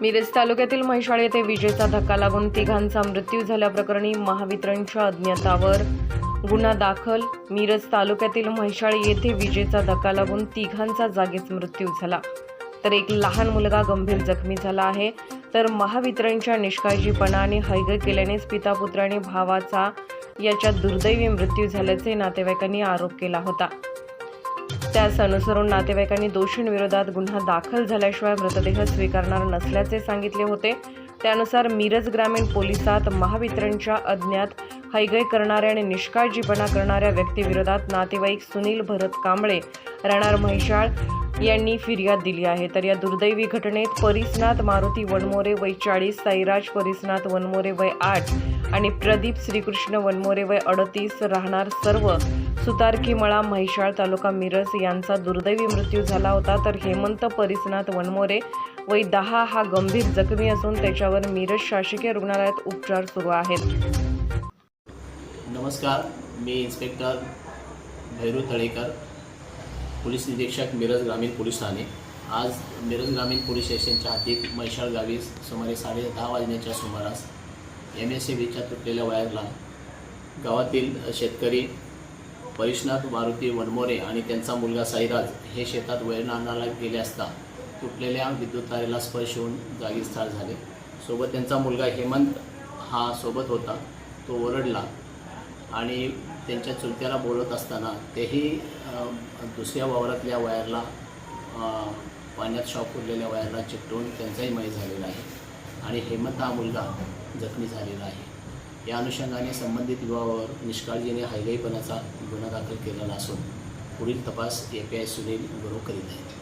मिरज तालुक्यातील म्हैसाळ येथे विजेचा धक्का लागून तिघांचा मृत्यू झाल्याप्रकरणी महावितरणच्या अज्ञातावर गुन्हा दाखल. मिरज तालुक्यातील म्हैसाळ येथे विजेचा धक्का लागून तिघांचा जागीच मृत्यू झाला. तर एक लहान मुलगा गंभीर जखमी झाला आहे. तर महावितरणच्या निष्काळजीपणा आणि हैग केल्यानेच पिता पुत्र आणि भावाचा याच्या दुर्दैवी मृत्यू झाल्याचे नातेवाईकांनी आरोप केला होता. त्यास अनुसरून नातेवाईकांनी दोषींविरोधात गुन्हा दाखल झाल्याशिवाय मृतदेह स्वीकारणार नसल्याचे सांगितले होते. त्यानुसार मिरज ग्रामीण पोलिसात महावितरणच्या अज्ञात हैगय करणाऱ्या आणि निष्काळजीपणा करणाऱ्या व्यक्तीविरोधात नातेवाईक सुनील भरत कांबळे राहणार म्हैसाळ यांनी फिर्याद दिली आहे. तर या दुर्दैवी घटनेत परिसनाथ मारुती वनमोरे वय चाळीस साईराज परिसनाथ वनमोरे वय आठ आणि प्रदीप श्रीकृष्ण वनमोरे वय अडतीस राहणार सर्व सुतारकीमळा म्हैसाळ तालुका मिरज यांचा दुर्दैवी मृत्यू झाला होता. तर हेमंत परिसनाथ वनमोरे वय दहा हा गंभीर जखमी असून त्याच्यावर मिरज शासकीय रुग्णालयात उपचार सुरू आहेत. नमस्कार मी इन्स्पेक्टर भैरू तळेकर. पोलीस निरीक्षक मिरज ग्रामीण पोलीस ठाणे. आज मिरज ग्रामीण पोलीस स्टेशनच्या हद्दीत मैशाळ गावी सुमारे साडे दहा वाजण्याच्या सुमारास एम एस सी बीच्या तुटलेल्या वायरला गावातील शेतकरी परिशनाथ मारुती वनमोरे आणि त्यांचा मुलगा साईराज हे शेतात वैरण आणायला गेले असता तुटलेल्या विद्युत तारेला स्पर्श होऊन जागीच ठार झाले. सोबत त्यांचा मुलगा हेमंत हा सोबत होता. तो ओरडला आणि त्यांच्या चुलत्याला बोलत असताना तेही दुसऱ्या वावरातल्या वायरला पाण्यात शॉक उरलेल्या वायरला चिकटून त्यांचाही मय झालेला आहे आणि हेमंत हा मुलगा जखमी झालेला आहे. या अनुषंगाने संबंधित युवावर निष्काळजीने हायगाईपणाचा गुन्हा दाखल केलेला असून पुढील तपास ए पी आय सुनील गुरु करीत आहेत